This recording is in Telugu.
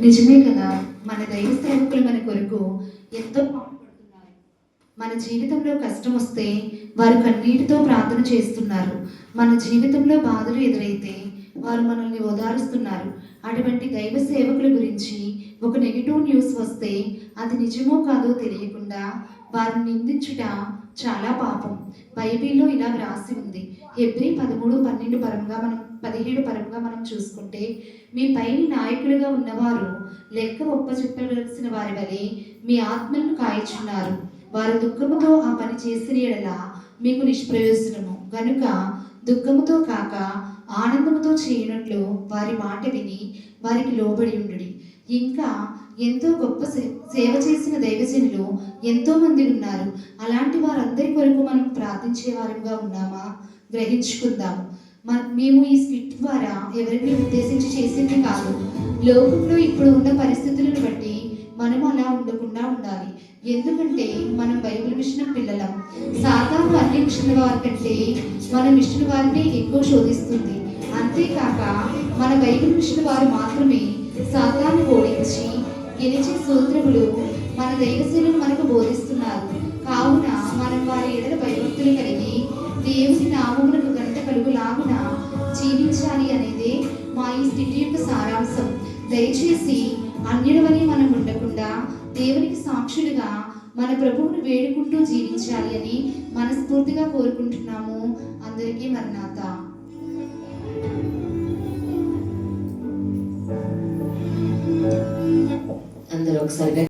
నిజమే కదా? మన దైవ సేవకులు మన కొరకు ఎంతో పాటుపడుతున్నారు. మన జీవితంలో కష్టం వస్తే వారు కన్నీటితో ప్రార్థన చేస్తున్నారు. మన జీవితంలో బాధలు ఎదురైతే వారు మనల్ని ఓదారుస్తున్నారు. అటువంటి దైవ సేవకుల గురించి ఒక నెగిటివ్ న్యూస్ వస్తే అది నిజమో కాదో తెలియకుండా వారిని నిందించుట చాలా పాపం. బైబిల్లో ఇలా వ్రాసి ఉంది. ఎబ్రి పదమూడు పన్నెండు పరంగా మనం పదిహేడు పరంగా మనం చూసుకుంటే మీ పైని నాయకులుగా ఉన్నవారు లెక్క ఒప్పచెప్పవలసిన వారి వలె మీ ఆత్మలను కాయచున్నారు. వారు దుఃఖముతో ఆ పని చేసిన ఎడల మీకు నిష్ప్రయోజనము. గనుక దుఃఖముతో కాక ఆనందముతో చేయనట్లు వారి మాట విని వారికి లోబడి ఉండుడి. ఇంకా ఎంతో గొప్ప సే- సేవ చేసిన దైవజనులు ఎంతో మంది ఉన్నారు. అలాంటి వారందరి కొరకు మనం ప్రార్థించే వారంగా ఉన్నామా? గ్రహించుకుందాము మేము ఈ స్క్రిప్ట్ ద్వారా ఎవరిని ఉద్దేశించి చేసింది కాదు. లోకంలో ఇప్పుడు ఉన్న పరిస్థితులను బట్టి మనం అలా ఉండకుండా ఉండాలి. ఎందుకంటే మనం బైబిల్ మిషన్ పిల్లలం. సాధారణ అన్ని మిషన్ వారి కంటే మన మిషన్ వారిని ఎక్కువ శోధిస్తుంది. అంతేకాక మన బైబిల్ మిషన్ వారు మాత్రమే సాతాన్ని ఓడించి గెలిచే సూత్రములు మన దైవశీలను మనకు బోధిస్తున్నారు. కావున మనం వారి ఎడల భయభక్తులు కలిగి దేవుని నామములకు గంట కలుగులాగున జీవించాలి అనేది మా ఈ స్థితి యొక్క సారాంశం. దయచేసి అన్యుడవని మనం ఉండకుండా దేవునికి సాక్షులుగా మన ప్రభువును వేడుకుంటూ జీవించాలి అని మనస్ఫూర్తిగా కోరుకుంటున్నాము. అందరికీ మరణాత. అందరూ ఒకసారి